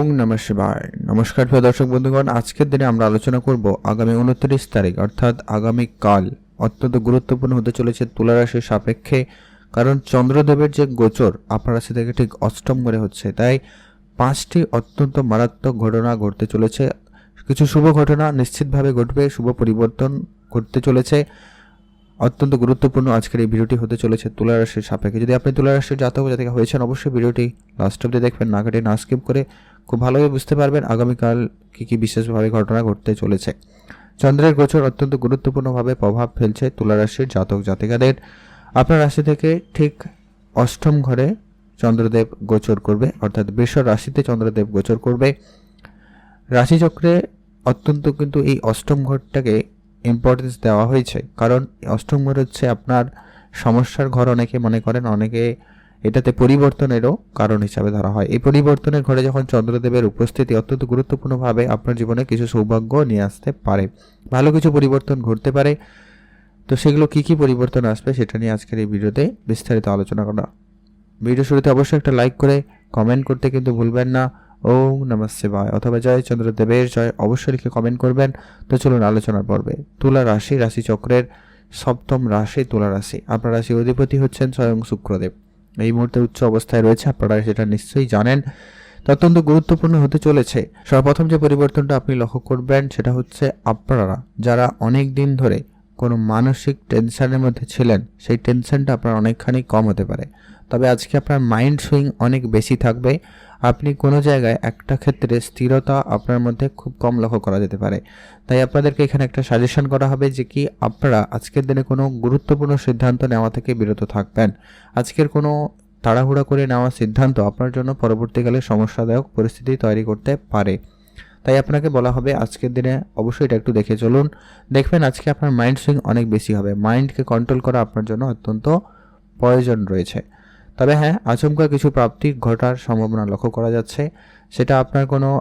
ওম নম শিবায়। নমস্কার প্রিয় দর্শক বন্ধুগণ, আজকের দিনে আমরা আলোচনা করব আগামী উনত্রিশ তারিখ, অর্থাৎ আগামী কাল। অত্যন্ত গুরুত্বপূর্ণ হতে চলেছে তুলা রাশির সাপেক্ষে, কারণ চন্দ্রদেবের যে গোচর, আপনার রাশি থেকে ঠিক অষ্টম করে হচ্ছে। তাই পাঁচটি অত্যন্ত মারাত্মক ঘটনা ঘটতে চলেছে। কিছু শুভ ঘটনা নিশ্চিতভাবে ঘটবে, শুভ পরিবর্তন ঘটতে চলেছে। অত্যন্ত গুরুত্বপূর্ণ আজকের এই ভিডিওটি হতে চলেছে তুলা রাশির সাপেক্ষে। যদি আপনি তুলা রাশির জাতক জাতিকা হয়েছেন, অবশ্যই ভিডিওটি লাস্ট অব্দি দেখবেন, না কেটে না স্কিপ করে খুব ভালোভাবে বুঝতে পারবেন আগামীকাল কী কী বিশেষভাবে ঘটনা ঘটতে চলেছে। চন্দ্রের গোচর অত্যন্ত গুরুত্বপূর্ণভাবে প্রভাব ফেলছে তুলা রাশির জাতক জাতিকাদের। আপনার রাশি থেকে ঠিক অষ্টম ঘরে চন্দ্রদেব গোচর করবে, অর্থাৎ বৃষ রাশিতে চন্দ্রদেব গোচর করবে। রাশিচক্রে অত্যন্ত কিন্তু এই অষ্টম ঘরটাকে ইম্পর্টেন্স দেওয়া হয়েছে, কারণ অষ্টম ঘর হচ্ছে আপনার সমস্যার ঘর অনেকে মনে করেন, অনেকে এটাতে পরিবর্তনেরও কারণ হিসাবে ধরা হয়। এই পরিবর্তনের ঘরে যখন চন্দ্রদেবের উপস্থিতি অত্যন্ত গুরুত্বপূর্ণভাবে আপনার জীবনে কিছু সৌভাগ্য নিয়ে আসতে পারে, ভালো কিছু পরিবর্তন ঘটতে পারে, তো সেগুলো কী কী পরিবর্তন আসবে সেটা নিয়ে আজকের এই ভিডিওতে বিস্তারিত আলোচনা করা। ভিডিও শুরুতে অবশ্যই একটা লাইক করে কমেন্ট করতে কিন্তু ভুলবেন না। ওম নমঃ শিবায়। অথবা জয় চন্দ্রদেবের জয় অবশ্যই লিখে কমেন্ট করবেন। তো চলুন আলোচনার পর্বে। তুলা রাশি রাশি চক্রের সপ্তম রাশি, তুলা রাশি। আপনার রাশি অধিপতি হচ্ছেন স্বয়ং শুক্রদেব। এই মুহূর্তে উচ্চ অবস্থায় রয়েছে, আপনারা সেটা নিশ্চয়ই জানেন। অত্যন্ত গুরুত্বপূর্ণ হতে চলেছে। সর্বপ্রথম যে পরিবর্তনটা আপনি লক্ষ্য করবেন, সেটা হচ্ছে আপনারা যারা অনেক দিন ধরে কোনো মানসিক টেনশনের মধ্যে ছিলেন, সেই টেনশনটা আপনার অনেকখানি কম হতে পারে। তবে আজকে আপনার মাইন্ড সুইং অনেক বেশি থাকবে। আপনি কোনো জায়গায় একটা ক্ষেত্রে স্থিরতা আপনার মধ্যে খুব কম লক্ষ্য করা যেতে পারে। তাই আপনাদেরকে এখানে একটা সাজেশন করা হবে যে কি আপনারা আজকের দিনে কোনো গুরুত্বপূর্ণ সিদ্ধান্ত নেওয়া থেকে বিরত থাকবেন। আজকের কোনো তাড়াহুড়া করে নেওয়া সিদ্ধান্ত আপনার জন্য পরবর্তীকালে সমস্যাদায়ক পরিস্থিতি তৈরি করতে পারে। তাই আপনাকে বলা হবে আজকের দিনে অবশ্যই এটা একটু দেখে চলুন। দেখবেন আজকে আপনার মাইন্ড সুইং অনেক বেশি হবে। মাইন্ডকে কন্ট্রোল করা আপনার জন্য অত্যন্ত প্রয়োজন রয়েছে। তবে হ্যাঁ আচমকা কিছু প্রাপ্তি ঘটার সম্ভাবনা লক্ষ্য করা যাচ্ছে। সেটা আপনার কোনো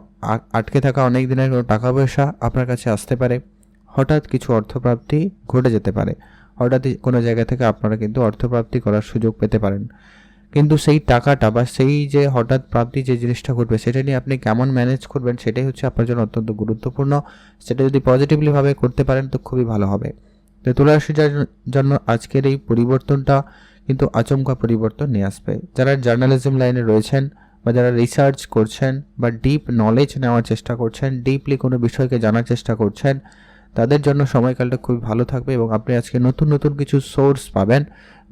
আটকে থাকা অনেক দিনের কোনো টাকা পয়সা আপনার কাছে আসতে পারে। হঠাৎ কিছু অর্থপ্রাপ্তি ঘটে যেতে পারে। হঠাৎই কোনো জায়গা থেকে আপনারা কিন্তু অর্থপ্রাপ্তি করার সুযোগ পেতে পারেন। কিন্তু সেই টাকাটা বা সেই যে হঠাৎ প্রাপ্তি যে জিনিসটা ঘটবে, সেটা নিয়ে আপনি কেমন ম্যানেজ করবেন, সেটাই হচ্ছে আপনার জন্য অত্যন্ত গুরুত্বপূর্ণ। সেটা যদি পজিটিভলিভাবে করতে পারেন, তো খুবই ভালো হবে। তো তুলারাশির জন্য আজকের এই পরিবর্তনটা কিন্তু আচমকা পরিবর্তন নিয়ে আসবে। যারা জার্নালিজম লাইনে রয়েছেন বা যারা রিসার্চ করছেন বা ডিপ নলেজ নেওয়ার চেষ্টা করছেন ডিপলি কোনো বিষয়কে জানার চেষ্টা করছেন, তাদের জন্য সময়কালটা খুবই ভালো থাকবে এবং আপনি আজকে নতুন নতুন কিছু সোর্স পাবেন,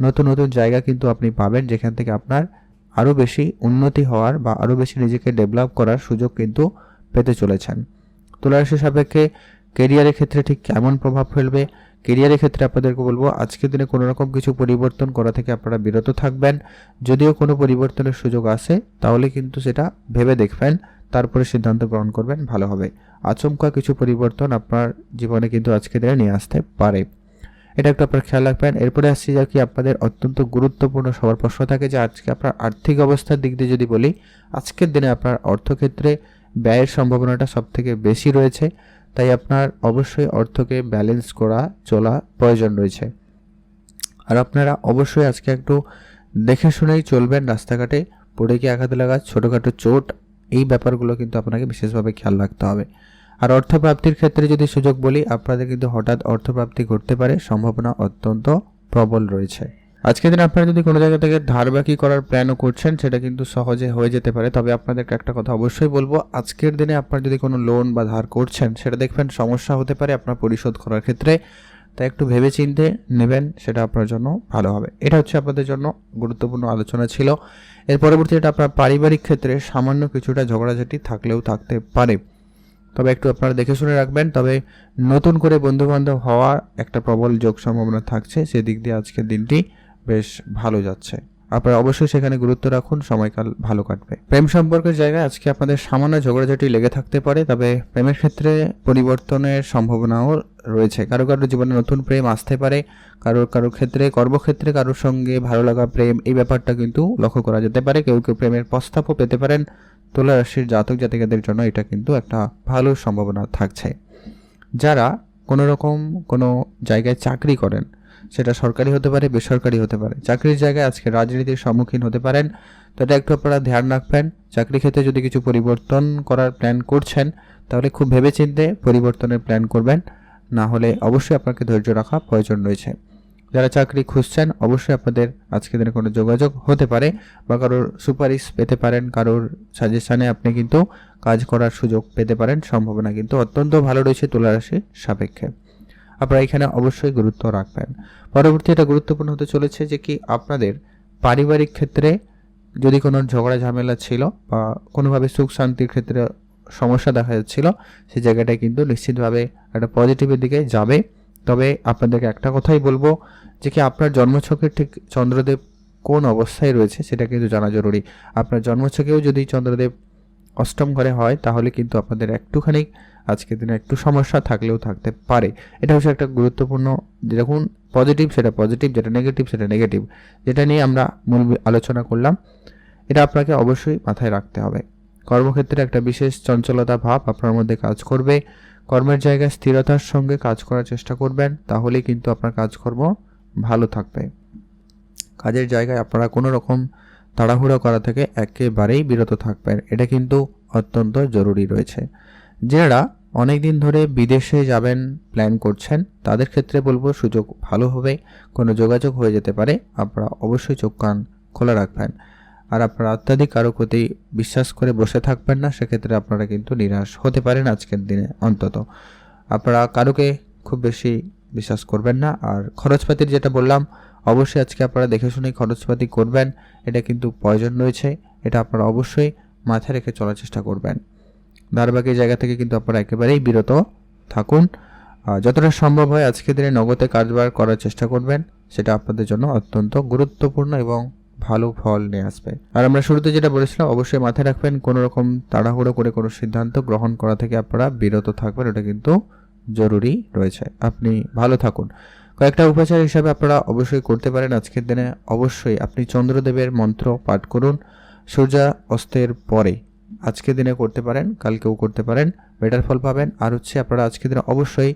নতুন নতুন জায়গা কিন্তু আপনি পাবেন যেখান থেকে আপনার আরও বেশি উন্নতি হওয়ার বা আরও বেশি নিজেকে ডেভেলপ করার সুযোগ কিন্তু পেতে চলেছেন। তুলারাশি সাপেক্ষে কেরিয়ারের ক্ষেত্রে ঠিক কেমন প্রভাব ফেলবে? কেরিয়ারের ক্ষেত্রে আপনাদেরকে বলব আজকের দিনে কোনো রকম কিছু পরিবর্তন করা থেকে আপনারা বিরত থাকবেন। যদিও কোনো পরিবর্তনের সুযোগ আসে তাহলে কিন্তু সেটা ভেবে দেখবেন, তারপরে সিদ্ধান্ত গ্রহণ করবেন, ভালো হবে। আচমকা কিছু পরিবর্তন আপনার জীবনে কিন্তু আজকের দিনে নিয়ে আসতে পারে। এটা একটু আপনার খেয়াল রাখবেন। এরপরে আসছি যা কি আপনাদের অত্যন্ত গুরুত্বপূর্ণ সবার প্রশ্ন থাকে যে, আজকে আপনার আর্থিক অবস্থার দিক দিয়ে যদি বলি, আজকের দিনে আপনার অর্থক্ষেত্রে ব্যয়ের সম্ভাবনাটা সব থেকে বেশি রয়েছে। তাই আপনার অবশ্যই অর্থকে ব্যালেন্স করা, চলা প্রয়োজন রয়েছে। আর আপনারা অবশ্যই আজকে একটু দেখে শুনেই চলবেন রাস্তাঘাটে, পড়ে গিয়ে আঘাত লাগা, ছোটোখাটো চোট, এই ব্যাপারগুলো কিন্তু আপনাকে বিশেষভাবে খেয়াল রাখতে হবে। আর অর্থপ্রাপ্তির ক্ষেত্রে যদি সুযোগ বলি, আপনাদের কিন্তু হঠাৎ অর্থপ্রাপ্তি ঘটতে পারে, সম্ভাবনা অত্যন্ত প্রবল রয়েছে। আজকের দিন আপনারা যদি কোনো জায়গা থেকে ধার বাকি করার প্ল্যানও করছেন, সেটা কিন্তু সহজে হয়ে যেতে পারে। তবে আপনাদেরকে একটা কথা অবশ্যই বলব, আজকের দিনে আপনার যদি কোনো লোন বা ধার করছেন, সেটা দেখবেন সমস্যা হতে পারে আপনার পরিশোধ করার ক্ষেত্রে। তাই একটু ভেবে চিনতে নেবেন, সেটা আপনার জন্য ভালো হবে। এটা হচ্ছে আপনাদের জন্য গুরুত্বপূর্ণ আলোচনা ছিল। এর পরবর্তী এটা আপনার পারিবারিক ক্ষেত্রে সামান্য কিছুটা ঝগড়াঝাটি থাকলেও থাকতে পারে। তবে একটু আপনারা দেখে শুনে রাখবেন, তবে নতুন করে বন্ধুবান্ধব হওয়ার একটা প্রবল যোগ সম্ভাবনা থাকছে সেদিক দিয়ে আজকের দিনটি। বেশ ভালো যাচ্ছে। আপনারা অবশ্যই সেখানে গুরুত্ব রাখুন, সময়কাল ভালো কাটবে। প্রেম সম্পর্কের জায়গায় আজকে আপনাদের সামান্য ঝগড়াঝাটি লেগে থাকতে পারে, তবে প্রেমের ক্ষেত্রে পরিবর্তনের সম্ভাবনাও রয়েছে। কারও কারও জীবনে নতুন প্রেম আসতে পারে, কারোর কারোর ক্ষেত্রে, কর্মক্ষেত্রে কারোর সঙ্গে ভালো লাগা প্রেম, এই ব্যাপারটা কিন্তু লক্ষ্য করা যেতে পারে। কেউ কেউ প্রেমের প্রস্তাবও পেতে পারেন। তুলা রাশির জাতক জাতিকাদের জন্য এটা কিন্তু একটা ভালো সম্ভাবনা থাকছে। যারা কোনো রকম কোনো জায়গায় চাকরি করেন সেটা সরকারি হতে পারে, বেসরকারি হতে পারে। চাকরির জায়গায় আজকে রাজনীতির সম্মুখীন হতে পারেন তো এটা একটু আপনারা ধ্যান রাখবেন। চাকরি ক্ষেত্রে যদি কিছু পরিবর্তন করার প্ল্যান করছেন, তাহলে খুব ভেবেচিন্তে পরিবর্তনের প্ল্যান করবেন। না হলে অবশ্যই আপনাকে ধৈর্য রাখা প্রয়োজন রয়েছে। যারা চাকরি খুঁজছেন, অবশ্যই আপনাদের আজকে দিনে কোনো যোগাযোগ হতে পারে বা কারোর সুপারিশ পেতে পারেন, কারোর সাজেশানে আপনি কিন্তু কাজ করার সুযোগ পেতে পারেন। সম্ভাবনা কিন্তু অত্যন্ত ভালো রয়েছে তুলা রাশির সাপেক্ষে। আপনারা এখানে অবশ্যই গুরুত্ব রাখবেন। পরবর্তী এটা গুরুত্বপূর্ণ হতে চলেছে যে কি আপনাদের পারিবারিক ক্ষেত্রে যদি কোনো ঝগড়া ঝামেলা ছিল বা কোনোভাবে সুখ শান্তির ক্ষেত্রে সমস্যা দেখা যাচ্ছিল, সেই জায়গাটায় কিন্তু নিশ্চিতভাবে একটা পজিটিভের দিকে যাবে। তবে আপনাদেরকে একটা কথাই বলব যে কি আপনার জন্মছকের ঠিক চন্দ্রদেব কোন অবস্থায় রয়েছে সেটা কিন্তু জানা জরুরি। আপনার জন্মছকেও যদি চন্দ্রদেব অষ্টম ঘরে হয়, তাহলে কিন্তু আপনাদের একটুখানি আজকের দিনে একটু সমস্যা থাকলেও থাকতে পারে। এটা হচ্ছে একটা গুরুত্বপূর্ণ যেরকম পজিটিভ সেটা পজিটিভ যেটা নেগেটিভ সেটা নেগেটিভ যেটা নিয়ে আমরা মূল আলোচনা করলাম, এটা আপনাকে অবশ্যই মাথায় রাখতে হবে। কর্মক্ষেত্রে একটা বিশেষ চঞ্চলতা ভাব আপনার মধ্যে কাজ করবে। কর্মের জায়গায় স্থিরতার সঙ্গে কাজ করার চেষ্টা করবেন, তাহলেই কিন্তু আপনার কাজকর্ম ভালো থাকবে। কাজের জায়গায় আপনারা কোনো রকম তাড়াহুড়ো করা থেকে একেবারেই বিরত থাকবেন। এটা কিন্তু অত্যন্ত জরুরি রয়েছে। যারা অনেক দিন ধরে বিদেশে যাবেন প্ল্যান করছেন। তাদের ক্ষেত্রে বলব সুযোগ ভালো হবে, কোনো যোগাযোগ হয়ে যেতে পারে। আপনারা অবশ্যই চোখ কান খোলা রাখবেন। আর আপনারা অত্যাধিক কারও প্রতি বিশ্বাস করে বসে থাকবেন না, সেক্ষেত্রে আপনারা কিন্তু নিরাশ হতে পারেন আজকের দিনে অন্তত। আপনারা কারোকে খুব বেশি বিশ্বাস করবেন না। আর খরচপাতির যেটা বললাম, অবশ্যই আজকে আপনারা দেখে শুনে খরচপাতি করবেন। এটা কিন্তু প্রয়োজন রয়েছে। এটা আপনারা অবশ্যই মাথায় রেখে চলার চেষ্টা করবেন। ধারবাকি জায়গা থেকে কিন্তু আপনারা একেবারেই বিরত থাকুন। যতটা সম্ভব হয় আজকের দিনে নগদে কারবার করার চেষ্টা করবেন। সেটা আপনাদের জন্য অত্যন্ত গুরুত্বপূর্ণ এবং ভালো ফল নিয়ে আসবে। আর আমরা শুরুতে যেটা বলেছিলাম, অবশ্যই মাথায় রাখবেন কোনো রকম তাড়াহুড়ো করে কোনো সিদ্ধান্ত গ্রহণ করা থেকে আপনারা বিরত থাকবেন, ওটা কিন্তু জরুরি রয়েছে। আপনি ভালো থাকুন। কয়েকটা উপাচার হিসাবে আপনারা অবশ্যই করতে পারেন আজকের দিনে। অবশ্যই আপনি চন্দ্রদেবের মন্ত্র পাঠ করুন। সূর্যা অস্তের পরে আজকের দিনে করতে পারেন, কালকেও করতে পারেন বেটার ফল পাবেন। আর হচ্ছে আপনারা আজকের দিনে অবশ্যই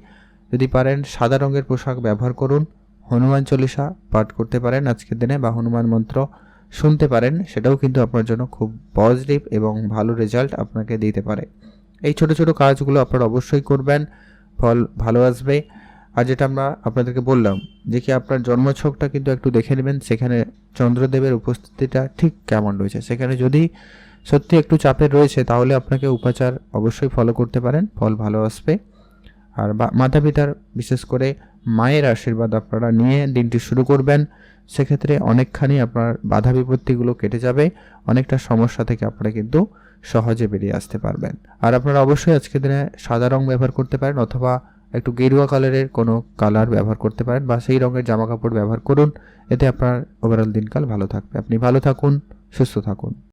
যদি পারেন সাদা রঙের পোশাক ব্যবহার করুন, হনুমান চল্লিশা পাঠ করতে পারেন আজকের দিনে বা হনুমান মন্ত্র শুনতে পারেন, সেটাও কিন্তু আপনার জন্য খুব পজিটিভ এবং ভালো রেজাল্ট আপনাকে দিতে পারে। এই ছোট ছোট কাজগুলো আপনারা অবশ্যই করবেন, ফল ভালো আসবে। আর যেটা আমরা আপনাদেরকে বললাম, যে কি আপনার জন্মছকটা কিন্তু একটু দেখে নেবেন, সেখানে চন্দ্রদেবের উপস্থিতিটা ঠিক কেমন রয়েছে। সেখানে যদি সত্যি একটু চাপের রয়েছে, তাহলে আপনাকে উপাচার অবশ্যই ফলো করতে পারেন, ফল ভালো আসবে। আর মাতা পিতার বিশেষ করে মায়ের আশীর্বাদ আপনারা নিয়ে দিনটি শুরু করবেন, সেক্ষেত্রে অনেকখানি আপনার বাধা বিপত্তিগুলো কেটে যাবে, অনেকটা সমস্যা থেকে আপনারা কিন্তু সহজে বেরিয়ে আসতে পারবেন। আর আপনারা অবশ্যই আজকের দিনে সাদা রং ব্যবহার করতে পারেন, অথবা একটু গেরুয়া কালারের কোনো কালার ব্যবহার করতে পারেন, বা সেই রঙের জামা কাপড় ব্যবহার করুন, এতে আপনার ওভারঅল দিনকাল ভালো থাকবে। আপনি ভালো থাকুন, সুস্থ থাকুন।